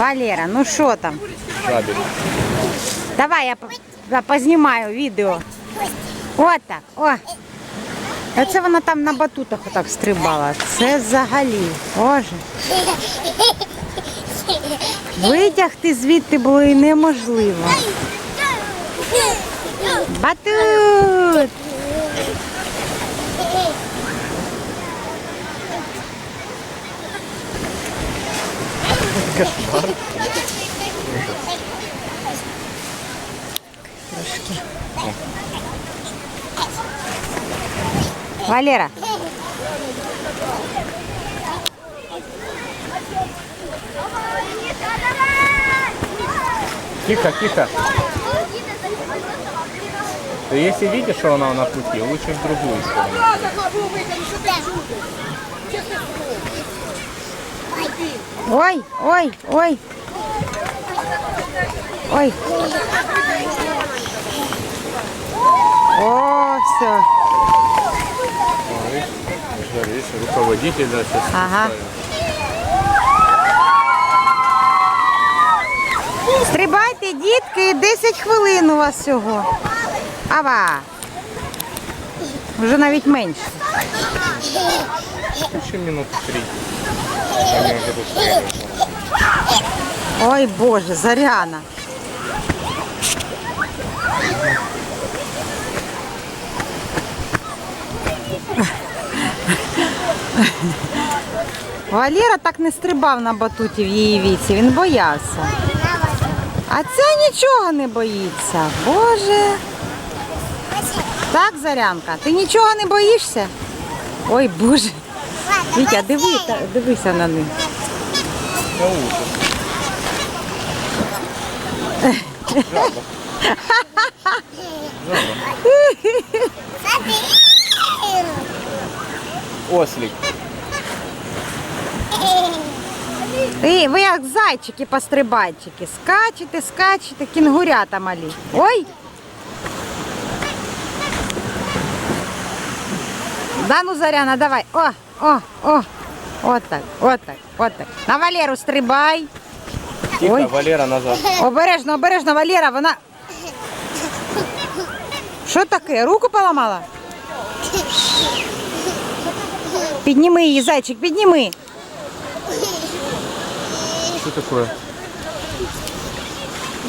Валера, ну що там? Жабель. Давай я, я познімаю відео. От так. О. Оце вона там на батутах отак стрибала. Це взагалі. Боже. Витягти звідти було і неможливо. Батут! Кошмар. Трошки. Валера. Тихо, тихо. Ты если видишь, что она на пути, лучше в другую сторону. Ой, ой, ой. Ой. О, все. Руководитель, да, сейчас. Ага. Стрибайте, дітки, 10 хвилин у вас всього. Ава. Вже навіть менше. Ще минут 3. Ой, Боже, Заряна. Валера так не стрибав на батуті в її віці, він боявся. А це нічого не боїться. Боже. Так, Зарянка, ти нічого не боїшся? Ой, Боже. Вітя, диви, та- дивися на них. Ужас. Ослик. І ви як зайчики пострибайчики. Скачете, скачете, кінгурята малі. Ой! Да ну, Заряна, давай. О, о, о. От так, от так, от так. На Валеру стрибай. Тихо, Ой. Валера назад. Обережно, обережно, Валера, вона. Що таке? Руку поламала? Підніми її, зайчик, підніми. Что такое?